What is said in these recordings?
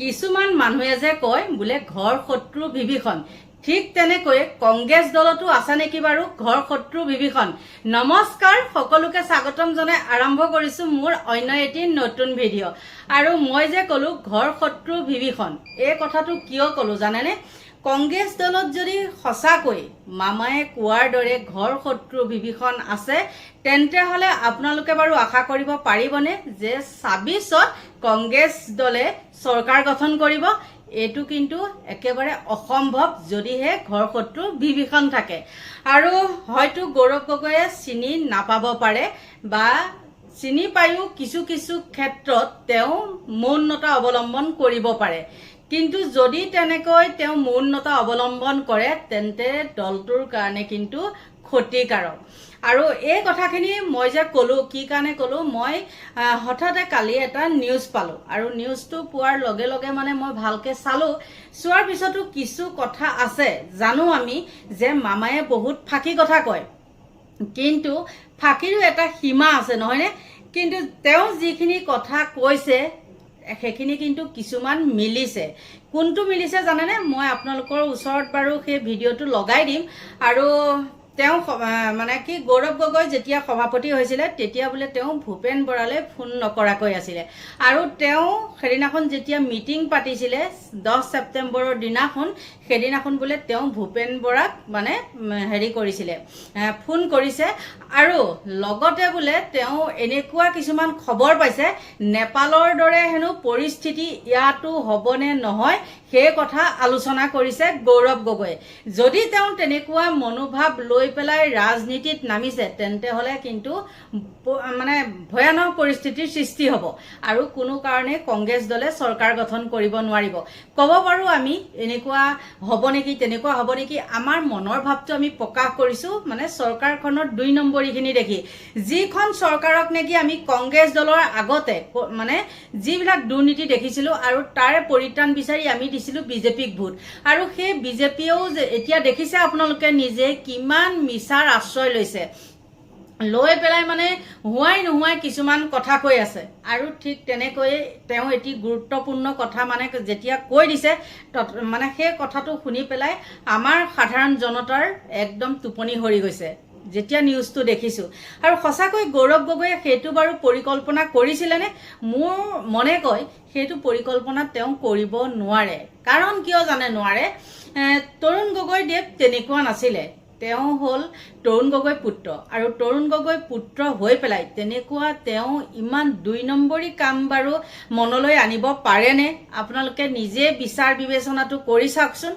কিছুমান মানুহে যে কয়, বোলে ঘৰ শত্ৰু বিভীষণ। ঠিক তেনেকৈয়ে কংগ্ৰেছ দলতো আছে নেকি বাৰু ঘৰ শত্ৰু বিভীষণ। নমস্কাৰ, সকলোকে স্বাগতম জনাই আৰম্ভ কৰিছো মোৰ অন্য এটি নতুন ভিডিঅ' আৰু মই যে ক'লো, ঘৰ শত্ৰু বিভীষণ। এই কথাটো কিয় ক'লো জানেনে? কংগ্ৰেছ দলত যদি সঁচাকৈ মামায়ে কোৱাৰ দৰে ঘৰ শত্ৰু বিভীষণ আছে, তেন্তে হ'লে আপোনালোকে বাৰু আশা কৰিব পাৰিবনে যে ছাব্বিছত কংগ্ৰেছ দলে চৰকাৰ গঠন কৰিব? এইটো কিন্তু একেবাৰে অসম্ভৱ, যদিহে ঘৰ শত্ৰু বিভীষণ থাকে। আৰু হয়তো গৌৰৱ গগৈয়ে চিনি নাপাব পাৰে বা চিনি পায়ো কিছু কিছু ক্ষেত্ৰত তেওঁ মৌনতা অৱলম্বন কৰিব পাৰে। কিন্তু যদি তেনেকৈ তেওঁ মৌনতা অৱলম্বন কৰে, তেন্তে দলটোৰ কাৰণে কিন্তু ক্ষতিকাৰক। আৰু এই কথাখিনি মই যে ক'লোঁ, কি কাৰণে ক'লোঁ, মই হঠাতে কালি এটা নিউজ পালোঁ। আৰু নিউজটো পোৱাৰ লগে লগে মানে মই ভালকৈ চালোঁ। চোৱাৰ পিছতো কিছু কথা আছে, জানো আমি, যে মামায়ে বহুত ফাঁকি কথা কয়। কিন্তু ফাঁকিৰো এটা সীমা আছে, নহয়নে? কিন্তু তেওঁ যিখিনি কথা কৈছে সেইখিনি কিন্তু কিছুমান মিলিছে। কোনটো মিলিছে জানেনে? মই আপোনালোকৰ ওচৰত বাৰু সেই ভিডিঅ'টো লগাই দিম। আৰু তেওঁ মানে কি গৌৰৱ গগৈ যেতিয়া সভাপতি হৈছিলে তেতিয়া বোলে তেওঁ ভূপেন বৰালৈ ফোন নকৰাকৈ আছিলে। আৰু তেওঁ সেইদিনাখন যেতিয়া মিটিং পাতিছিলে দহ ছেপ্টেম্বৰৰ দিনাখন সেইদিনাখন বোলে তেওঁ ভূপেন বৰাক মানে হেৰি কৰিছিলে ফোন কৰিছে। আৰু লগতে বোলে তেওঁ এনেকুৱা কিছুমান খবৰ পাইছে নেপালৰ দৰে হেনো পৰিস্থিতি ইয়াতো হ'বনে নহয় সেই কথা আলোচনা কৰিছে গৌৰৱ গগৈয়ে। যদি তেওঁ তেনেকুৱা মনোভাৱ লৈ পেলাই ৰাজনীতিত নামিছে, তেন্তে হ'লে কিন্তু মানে ভয়ানক পৰিস্থিতিৰ সৃষ্টি হ'ব। আৰু কোনো কাৰণে কংগ্ৰেছ দলে চৰকাৰ গঠন কৰিব নোৱাৰিব। ক'ব পাৰোঁ আমি, এনেকুৱা হ'ব নেকি, তেনেকুৱা হ'ব নেকি, আমাৰ মনৰ ভাৱটো আমি প্ৰকাশ কৰিছোঁ মানে চৰকাৰখনৰ দুই নম্বৰীখিনি দেখি। যিখন চৰকাৰক নেকি আমি কংগ্ৰেছ দলৰ আগতে মানে যিবিলাক দুৰ্নীতি দেখিছিলোঁ আৰু তাৰে পৰিত্ৰাণ বিচাৰি আমি দিছিলোঁ বিজেপিক ভোট। আৰু সেই বিজেপিয়েও এতিয়া দেখিছে আপোনালোকে নিজে কিমান মিছাৰ আশ্ৰয় লৈছে। লৈ পেলাই মানে হোৱাই নোহোৱাই কিছুমান কথা কৈ আছে। আৰু ঠিক তেনেকৈয়ে তেওঁ এটি গুৰুত্বপূৰ্ণ কথা মানে যেতিয়া কৈ দিছে মানে সেই কথাটো শুনি পেলাই আমাৰ সাধাৰণ জনতাৰ একদম টোপনি সৰি গৈছে, যেতিয়া নিউজটো দেখিছোঁ। আৰু সঁচাকৈ গৌৰৱ গগৈয়ে সেইটো বাৰু পৰিকল্পনা কৰিছিলেনে? মোৰ মনে কয়, সেইটো পৰিকল্পনা তেওঁ কৰিব নোৱাৰে। কাৰণ কিয় জানে নোৱাৰে? তৰুণ গগৈদেৱ তেনেকুৱা নাছিলে। তেওঁ হ'ল তৰুণ গগৈ পুত্ৰ। আৰু তৰুণ গগৈ পুত্ৰ হৈ পেলাই তেনেকুৱা তেওঁ ইমান দুই নম্বৰী কাম বাৰু মনলৈ আনিব পাৰেনে? আপোনালোকে নিজে বিচাৰ বিবেচনাটো কৰি চাওকচোন।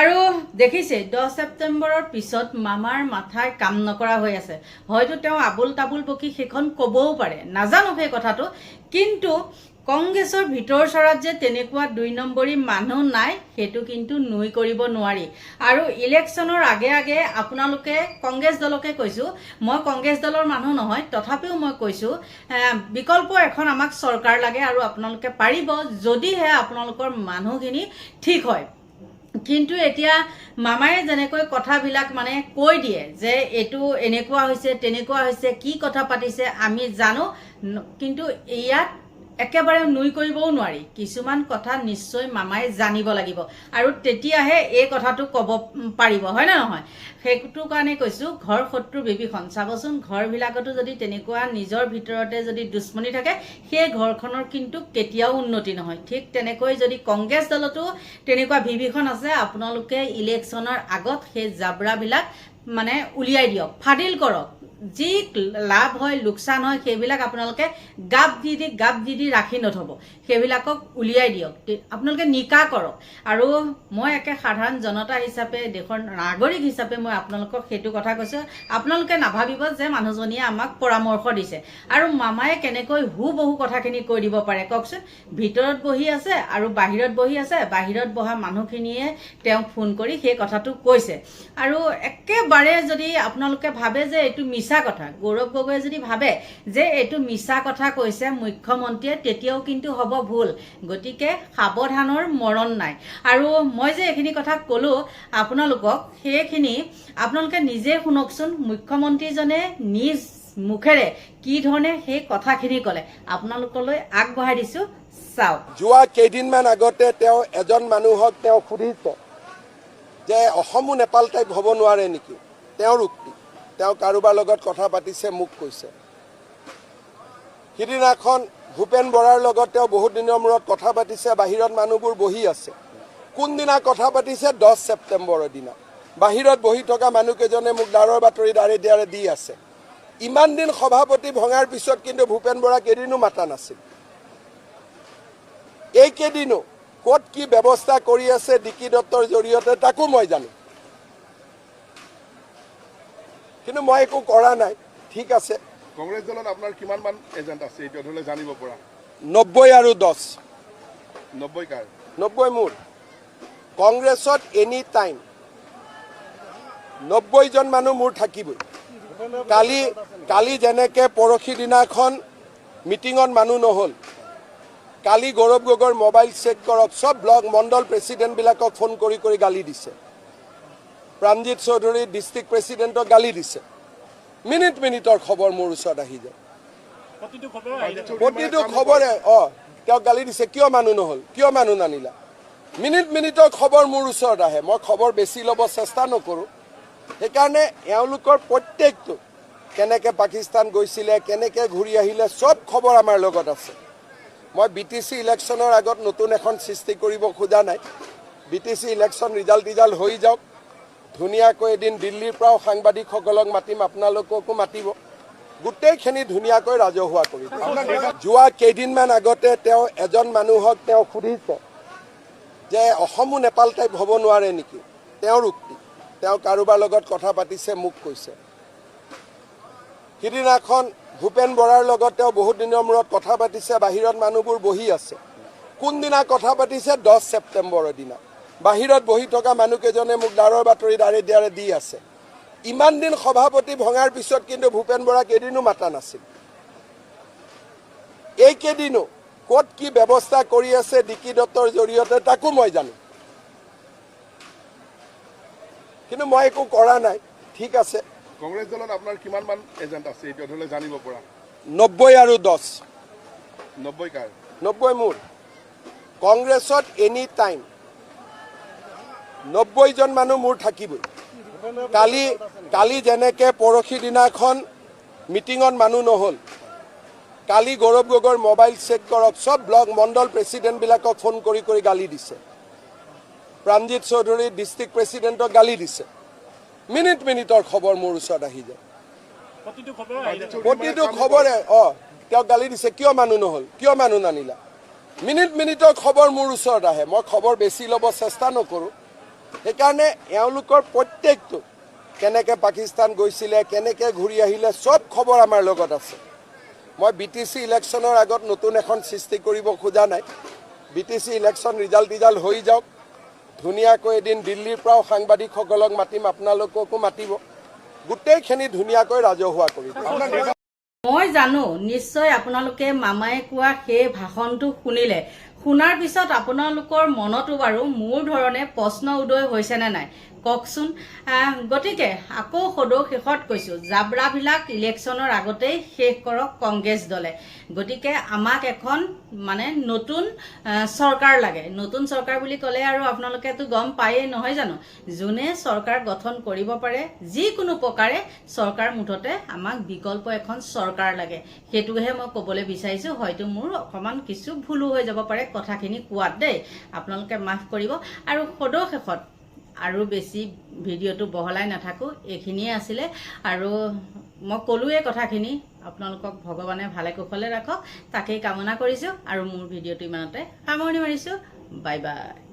আৰু দেখিছে, দহ ছেপ্টেম্বৰৰ পিছত মামাৰ মাথাই কাম নকৰা হৈ আছে। হয়তো তেওঁ আবুল তাবুল বকি সেইখন ক'বও পাৰে। নাজানো সেই কথাটো। কিন্তু কংগ্ৰেছৰ ভিতৰ চৰাত যে তেনেকুৱা দুই নম্বৰী মানুহ নাই, সেইটো কিন্তু নুই কৰিব নোৱাৰি। আৰু ইলেকশ্যনৰ আগে আগে আপোনালোকে কংগ্ৰেছ দলকে কৈছোঁ, মই কংগ্ৰেছ দলৰ মানুহ নহয়, তথাপিও মই কৈছোঁ বিকল্প এখন আমাক চৰকাৰ লাগে আৰু আপোনালোকে পাৰিব যদিহে আপোনালোকৰ মানুহখিনি ঠিক হয়। কিন্তু এতিয়া মামায়ে যেনেকৈ কথাবিলাক মানে কৈ দিয়ে যে এইটো এনেকুৱা হৈছে, তেনেকুৱা হৈছে, কি কথা পাতিছে, আমি জানো, কিন্তু ইয়াত একেবাৰে নুই কৰিবও নোৱাৰি। কিছুমান কথা নিশ্চয় মামাই জানিব লাগিব। আৰু তেতিয়াহে এই কথাটো ক'ব পাৰিব হয় নে নহয়? সেইটো কাৰণে কৈছোঁ ঘৰ শত্ৰু বিভীষণ। চাবচোন ঘৰবিলাকতো যদি তেনেকুৱা নিজৰ ভিতৰতে যদি দুশ্মনী থাকে সেই ঘৰখনৰ কিন্তু কেতিয়াও উন্নতি নহয়। ঠিক তেনেকৈ যদি কংগ্ৰেছ দলতো তেনেকুৱা বিভীষণ আছে আপোনালোকে ইলেকশ্যনৰ আগত সেই জাবৰাবিলাক মানে উলিয়াই দিয়ক। ফাদিল কৰক। যি লাভ হয়, লোকচান হয়, সেইবিলাক আপোনালোকে গাপ দি দি, গাপ দি দি ৰাখি নথ'ব। সেইবিলাকক উলিয়াই দিয়ক। আপোনালোকে নিকা কৰক। আৰু মই একে সাধাৰণ জনতা হিচাপে, দেশৰ নাগৰিক হিচাপে মই আপোনালোকক সেইটো কথা কৈছোঁ। আপোনালোকে নাভাবিব যে মানুহজনীয়ে আমাক পৰামৰ্শ দিছে। আৰু মামায়ে কেনেকৈ হু বহু কথাখিনি কৈ দিব পাৰে। কওকচোন। ভিতৰত বহি আছে আৰু বাহিৰত বহি আছে। বাহিৰত বহা মানুহখিনিয়ে তেওঁক ফোন কৰি সেই কথাটো কৈছে। আৰু একেবাৰে যদি আপোনালোকে ভাবে যে এইটো মিছা কথা। গৌৰৱ গগৈয়ে যদি ভাবে যে এইটো মিছা কথা কৈছে মুখ্যমন্ত্ৰীয়ে তেতিয়াও কিন্তু হ'ব ভুল। গতিকে সাৱধানৰ মৰণ নাই। আৰু মই যে এইখিনি কথা ক'লোঁ আপোনালোকক সেইখিনি আপোনালোকে নিজে শুনকচোন। মুখ্যমন্ত্ৰীজনে নিজ মুখেৰে কি ধৰণে সেই কথাখিনি ক'লে। আপোনালোকলৈ আগবঢ়াই দিছোঁ। চাওক। যোৱা কেইদিনমান আগতে তেওঁ এজন মানুহক তেওঁ সুধিছে যে অসমো নেপাল টাইপ হ'ব নোৱাৰে নেকি? তেওঁৰ উক্তি। তেওঁ কাৰোবাৰ লগত কথা পাতিছে, মোক কৈছে। সিদিনাখন ভূপেন বৰাৰ লগত তেওঁ বহুত দিনৰ মূৰত কথা পাতিছে, বাহিৰত মানুহবোৰ বহি আছে। কোনদিনা কথা পাতিছে? দহ ছেপ্টেম্বৰৰ দিনা। বাহিৰত বহি থকা মানুহকেইজনে মোক ডাঁৰৰ বাতৰি দাঁৰে দাঁৰে দি আছে। ইমান দিন সভাপতি ভঙাৰ পিছত কিন্তু ভূপেন বৰাক এদিনো মাতা নাছিল। এইকেইদিনো ক'ত কি ব্যৱস্থা কৰি আছে, ডিকি দত্তৰ জৰিয়তে, তাকো মই জানো। কিন্তু মই একো কৰা নাই। ঠিক আছে। কংগ্ৰেছ দলত আপোনাৰ কিমানমান এজেণ্ট আছে এতিয়া ধৰিলে জানিব পৰা? নব্বৈ আৰু দহ নব্বৈ কাৰ? নব্বৈ মোৰ। কংগ্ৰেছত এনি টাইম নব্বৈজন মানুহ মোৰ থাকিবই। কালি কালি যেনেকৈ পৰহি দিনাখন মিটিঙত মানুহ নহ'ল। কালি গৌৰৱ গগৈৰ মোবাইল চেক কৰক চব ব্লক মণ্ডল প্ৰেচিডেণ্টবিলাকক ফোন কৰি কৰি গালি দিছে। প্ৰাণজিৎ চৌধুৰী ডিষ্ট্ৰিক্ট প্ৰেচিডেণ্টক গালি দিছে। মিনিট মিনিটৰ খবৰ মোৰ ওচৰত আহি যায়। প্ৰতিটো খবৰে অ তেওঁক গালি দিছে কিয় মানুহ নহ'ল? কিয় মানুহ নানিলা? মিনিট মিনিটৰ খবৰ মোৰ ওচৰত আহে। মই খবৰ বেছি ল'ব চেষ্টা নকৰোঁ। সেইকাৰণে এওঁলোকৰ প্ৰত্যেকটো কেনেকৈ পাকিস্তান গৈছিলে কেনেকৈ ঘূৰি আহিলে চব খবৰ আমাৰ লগত আছে। মই বি টি চি ইলেকশ্যনৰ আগত নতুন এখন সৃষ্টি কৰিব খোজা নাই। B T C election result হৈ যাওক। ধুনীয়াকৈ এদিন দিল্লীৰ পৰাও সাংবাদিকসকলক মাতিম আপোনালোককো মাতিব। গোটেইখিনি ধুনীয়াকৈ ৰাজহুৱা কৰিব যোৱা কেইদিনমান আগতে তেওঁ এজন মানুহক তেওঁ সুধিছে যে অসমো নেপাল টাইপ হ'ব নোৱাৰে নেকি? তেওঁৰ উক্তি। তেওঁ কাৰোবাৰ লগত কথা পাতিছে মোক কৈছে। সিদিনাখন ভূপেন বৰাৰ লগত তেওঁ বহুত দিনৰ মূৰত কথা পাতিছে বাহিৰত মানুহবোৰ বহি আছে। কোনদিনা কথা পাতিছে? দহ ছেপ্টেম্বৰৰ দিনা। বাহিৰত বহি থকা মানুহকেইজনে মোক ডাঁৰৰ বাতৰি দাঁৰে দাঁৰে দি আছে। ইমান দিন সভাপতি ভঙাৰ পিছত কিন্তু ভূপেন বৰাক এদিনো মাতা নাছিল। এইকেইদিনো ক'ত কি ব্যৱস্থা কৰি আছে ডিকি দত্তৰ জৰিয়তে তাকো মই জানো। কিন্তু মই একো কৰা নাই ঠিক আছে। কংগ্ৰেছ দলত আপোনাৰ কিমানমান এজেণ্ট আছে এতিয়া ধৰিলে জানিব পৰা? নব্বৈ আৰু দহ নব্বৈ কাৰ? নব্বৈ মোৰ। কংগ্ৰেছত এনি টাইম নব্বৈজন মানুহ মোৰ থাকিবই। কালি কালি যেনেকৈ পৰহি দিনাখন মিটিঙত মানুহ নহ'ল কালি গৌৰৱ গগৈৰ মোবাইল চেক কৰক চব ব্লক মণ্ডল প্ৰেচিডেণ্টবিলাকক ফোন কৰি কৰি গালি দিছে। প্ৰাণজিৎ চৌধুৰী ডিষ্ট্ৰিক্ট প্ৰেচিডেণ্টক গালি দিছে। মিনিট মিনিটৰ খবৰ মোৰ ওচৰত আহি যায়। প্ৰতিটো খবৰে অ তেওঁক গালি দিছে কিয় মানুহ নহ'ল কিয় মানুহ নানিলা? মিনিট মিনিটৰ খবৰ মোৰ ওচৰত আহে মই খবৰ বেছি ল'ব চেষ্টা নকৰোঁ। সেইকাৰণে এওঁলোকৰ প্ৰত্যেকটো কেনেকৈ পাকিস্তান গৈছিলে, কেনেকৈ ঘূৰি আহিলে, চব খবৰ আমাৰ লগত আছে। মই বি টি চি ইলেকশ্যনৰ আগত নতুন এখন সৃষ্টি কৰিব খোজা নাই। B T C election result টিজাল্ট হৈ যাওক। ধুনীয়াকৈ এদিন দিল্লীৰ পৰাও সাংবাদিকসকলক মাতিম, আপোনালোককো মাতিব। গোটেইখিনি ধুনীয়াকৈ ৰাজহুৱা কৰিব মই জানো, নিশ্চয় আপোনালোকে মামাই কোৱা সেই ভাষণটো শুনিলে। শুনাৰ পিছত আপোনালোকৰ মনতো বাৰু মোৰ ধৰণে প্ৰশ্ন উদয় হৈছেনে নাই? কওকচোন। গতিকে আকৌ সদৌ শেষত কৈছোঁ, জাবৰাবিলাক ইলেকশ্যনৰ আগতেই শেষ কৰক কংগ্ৰেছ দলে। গতিকে আমাক এখন মানে নতুন চৰকাৰ লাগে। নতুন চৰকাৰ বুলি ক'লে আৰু আপোনালোকেতো গম পায়েই, নহয় জানো? যোনে চৰকাৰ গঠন কৰিব পাৰে, যিকোনো প্ৰকাৰে চৰকাৰ মুঠতে আমাক বিকল্প এখন চৰকাৰ লাগে। সেইটোহে মই ক'বলৈ বিচাৰিছোঁ। হয়তো মোৰ অকণমান কিছু ভুলো হৈ যাব পাৰে কথাখিনি কোৱাত দেই। আপোনালোকে মাফ কৰিব। আৰু সদৌ শেষত আৰু বেছি ভিডিঅ'টো বহলাই নাথাকোঁ, এইখিনিয়ে আছিলে। আৰু মই ক'লোৱে কথাখিনি, আপোনালোকক ভগৱানে ভালে কুশলে ৰাখক, তাকেই কামনা কৰিছোঁ আৰু মোৰ ভিডিঅ'টো ইমানতে সামৰণি মাৰিছোঁ। Bye bye.